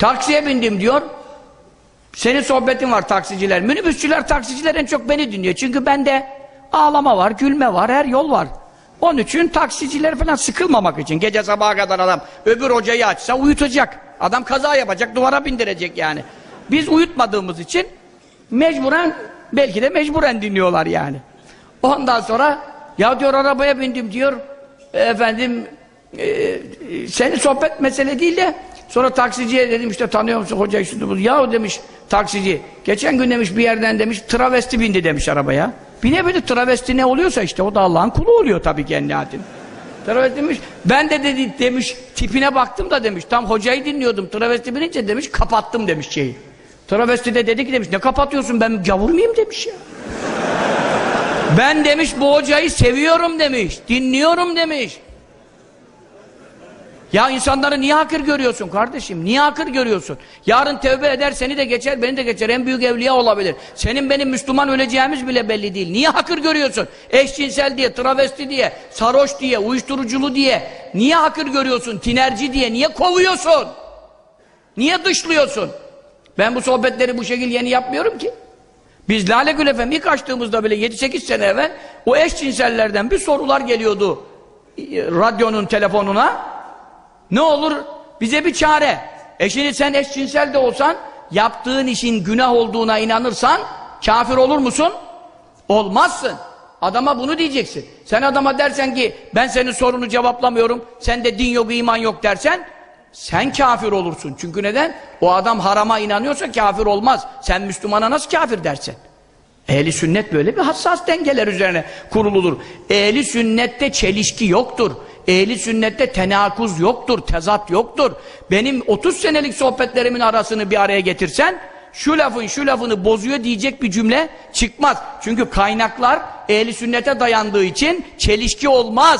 Taksiye bindim diyor. Senin sohbetin var taksiciler. Minibüsçüler, taksiciler en çok beni dinliyor. Çünkü bende ağlama var, gülme var, her yol var. Onun için taksiciler falan sıkılmamak için. Gece sabaha kadar adam öbür hocayı açsa uyutacak. Adam kaza yapacak, duvara bindirecek yani. Biz uyutmadığımız için mecburen, belki de mecburen dinliyorlar yani. Ondan sonra ya diyor arabaya bindim diyor. Efendim e, e, senin sohbet mesele değil de sonra taksiciye dedim işte tanıyor musun hocayı şunu bunu. Ya demiş taksici geçen gün demiş bir yerden demiş travesti bindi demiş arabaya. Binebilir travesti ne oluyorsa işte o da Allah'ın kulu oluyor tabii kendi adına. Travesti demiş ben de dedi demiş tipine baktım da demiş tam hocayı dinliyordum travesti binince demiş kapattım demiş şeyi. Travesti de dedi ki demiş ne kapatıyorsun ben gavur muyum demiş ya. Ben demiş bu hocayı seviyorum demiş. Dinliyorum demiş. Ya insanları niye hakir görüyorsun kardeşim? Niye hakir görüyorsun? Yarın tevbe eder seni de geçer beni de geçer. En büyük evliya olabilir. Senin benim Müslüman öleceğimiz bile belli değil. Niye hakir görüyorsun? Eşcinsel diye, travesti diye, sarhoş diye, uyuşturuculu diye. Niye hakir görüyorsun? Tinerci diye. Niye kovuyorsun? Niye dışlıyorsun? Ben bu sohbetleri bu şekilde yeni yapmıyorum ki. Biz Lale Gül FM ilk açtığımızda bile 7-8 sene evvel o eşcinsellerden bir sorular geliyordu e, radyonun telefonuna. Ne olur bize bir çare. E şimdi sen eşcinsel de olsan yaptığın işin günah olduğuna inanırsan kafir olur musun? Olmazsın. Adama bunu diyeceksin. Sen adama dersen ki ben senin sorunu cevaplamıyorum. Sende din yok, iman yok dersen sen kafir olursun. Çünkü neden? O adam harama inanıyorsa kafir olmaz. Sen Müslümana nasıl kafir dersen? Ehli sünnet böyle bir hassas dengeler üzerine kuruludur. Ehli sünnette çelişki yoktur. Ehli sünnette tenakuz yoktur, tezat yoktur. Benim 30 senelik sohbetlerimin arasını bir araya getirsen şu lafın şu lafını bozuyor diyecek bir cümle çıkmaz. Çünkü kaynaklar ehli sünnete dayandığı için çelişki olmaz.